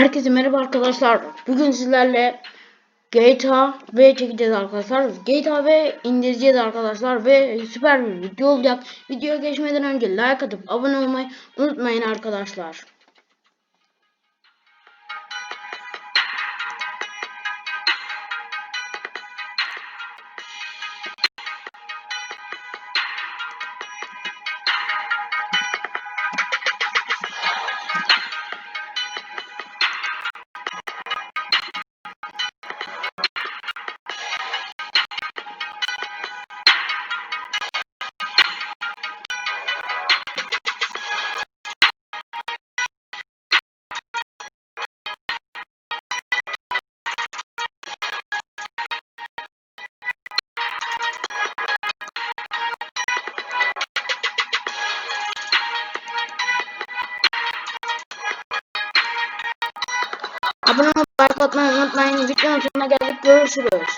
Herkese merhaba arkadaşlar. Bugün sizlerle GTA V çekeceğiz arkadaşlar. GTA V indireceğiz arkadaşlar ve süper bir video olacak. Videoya geçmeden önce like atıp abone olmayı unutmayın arkadaşlar. Abone olup like atmayı unutmayın. Videonun sonuna geldik. Görüşürüz.